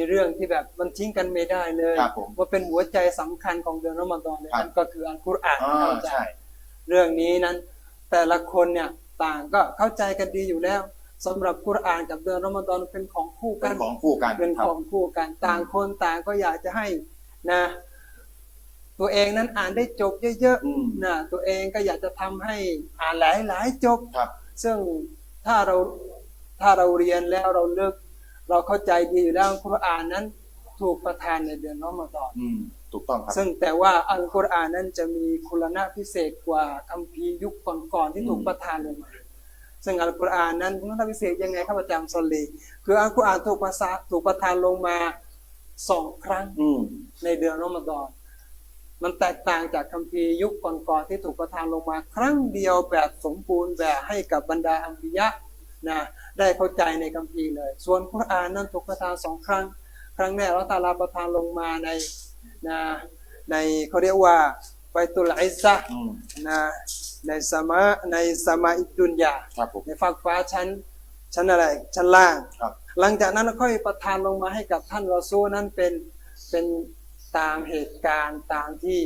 มีเรื่องที่แบบมันทิ้งกันไม่ได้เลยครับผมว่าเป็นหัวใจสำคัญของเดือนรอมฎอนเนี่ยครับนั่นก็คืออัลกุรอานอ่าเข้าใจใช่เรื่องนี้นั้น แต่ละคนเนี่ยต่างก็เข้าใจกันดีอยู่แล้วสำหรับกุรอานกับเดือนรอมฎอนเป็นของคู่เป็กันนของคู่กันเป็นครัขบองคู่กันต่างคนต่างก็อยากจะให้นะ ตัวเองนั้นอ่านได้จบเยอะอืมๆนะตัวเองก็อยากจะทำให้อ่านหลายๆจบครับ ซึ่งถ้าเราถ้าเราเรียนแล้วเราเลิก เราเข้าใจดีอยู่แล้วอัลกุรอานนั้นถูกประทานในเดือนรอมฎอนอืมถูกต้องครับ ซึ่งแต่ว่าอัลกุรอานนั้นจะมีคุณลักษณะพิเศษกว่าคัมภีร์ยุคก่อนๆที่ถูกอืมประทานลงมา ซึ่งอัลกุรอานนั้นคุณลักษณะพิเศษยังไงครับอาจารย์ซอลลีคืออัลกุรอานถูกประสาถูกประทานลงมาสองครั้งอืมในเดือนรอมฎอน มันแตกต่างจากคัมภีร์ยุคก่อนๆที่ถูกประทานลงมา ครั้งเดียวแบบสมบูรณ์แบบให้กับบรรดาอัมบิยะ นะได้เข้าใจในคัมภีร์เลย ส่วนคุรอานนั้นถูกประทานสองครั้ง ครั้งแรกอัลเลาะห์ตะอาลาประทานลงมาในนะในเขาเรียกว่าไบตุลอิซซะห์อืมนะในสมาในสมาอิดดุนยาครับผมในฟากฟ้าชั้นชั้นอะไรชั้นล่างครับหลังจากนั้นค่อยประทานลงมาให้กับท่านรอซูลนั้นเป็นเป็นตามเหตุการณ์ตามที่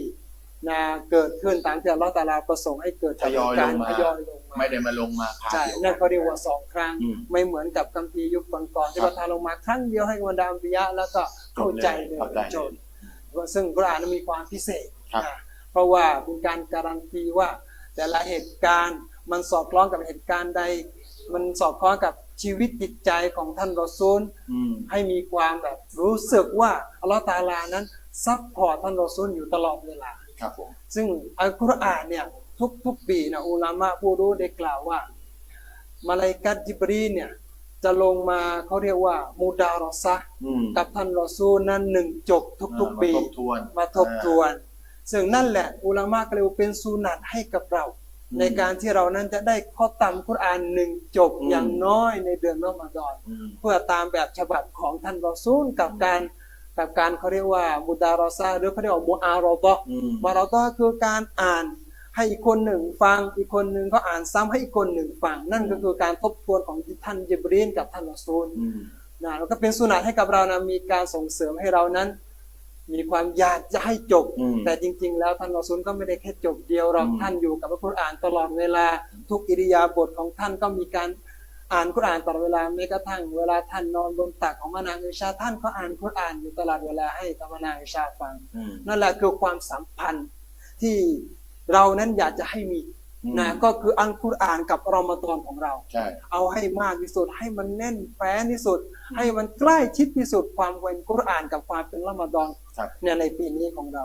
นะเกิดขึ้นตามที่อัลลอฮฺตะอาลาประสงค์ให้เกิดทยอยลการงมาทยอยลงมา ไม่ได้มาลงมาพาใช่เดียว นั่นเขาเรียกว่าสองครั้ง อืม ไม่เหมือนกับคัมภีร์ยุคก่อนๆที่ครับประทานลงมาครั้งเดียวให้กับบรรดาอัมบิยะห์แล้วก็เข้าใจเลยเข้าใจจบซึ่งกุรอานนั้นมีความพิเศษครับ นะเพราะว่าเป็นการการันตีว่า แต่ละเหตุการณ์มันสอดคล้องกับเหตุการณ์ใด มันสอดคล้องกับชีวิตจิตใจของท่านรอซูล อืม ให้มีความแบบรู้สึกว่าอัลลอฮฺตาอาลานั้นซัพพอร์ตท่านรอซูลอยู่ตลอดเวลา ครับผม ซึ่งอัลกุรอานเนี่ย ทุกทุกปีนะอุลามะผู้รู้ได้กล่าวว่า มาลาอิกัตจิบรีนเนี่ย จะลงมาเขาเรียกว่า มูดารอซะห์อืมกับท่านรอซูลนั้นหนึ่งจบทุกๆปีมาทบทวนมาทบทวน ซึ่งนั่นแหละ อุลามะก็เลยว่าเป็นสูนัตให้กับเราอืมในการที่เรานั้นจะได้ข้อตามกุรอานหนึ่งจบอืมอย่างน้อยในเดือนรอมฎอนอืมเพื่อตามแบบฉบับของท่านรอซูลกับการกับการเขาเรียกว่ามุดารอซาหรือเขาเรียกว่ามุอารอดะห์อืมมุอารอดะห์คือการอ่าน ให้อีกคนหนึ่งฟังอีกคนหนึ่งก็อ่านซ้ำให้อีกคนหนึ่งฟัง นั่นก็คือการทบทวนของท่านยิบรีนกับท่านรอซูลอืมนะแล้วก็เป็นสุนัตให้กับเรานะมีการส่งเสริมให้เรานั้น มีความอยากจะให้จบอืมแต่จริง ๆ แล้วท่านรอซูลก็ไม่ได้แค่จบเดียวหรอกอืมท่านอยู่กับพระคุรอานตลอดเวลา ทุกอิริยาบถของท่านก็มีการอ่านคุรอานตลอดเวลาแม้กระทั่งเวลาท่านนอนบนตักของมานางอิชาท่านก็อ่านคุรอานอยู่ตลอดเวลาให้กับมานางอิชาฟังอืมนั่นแหละคือความสัมพันธ์ที่ เรานั้นอยากจะให้มีอืมนะก็คืออัลกุรอานกับรอมฎอนของเราใช่เอาให้มากที่สุดให้มันแน่นแฟ้นที่สุด ให้มันใกล้ชิดที่สุดความเป็นกุรอานกับความเป็นละมาดอนครับเนี่ยในปีนี้ของเรา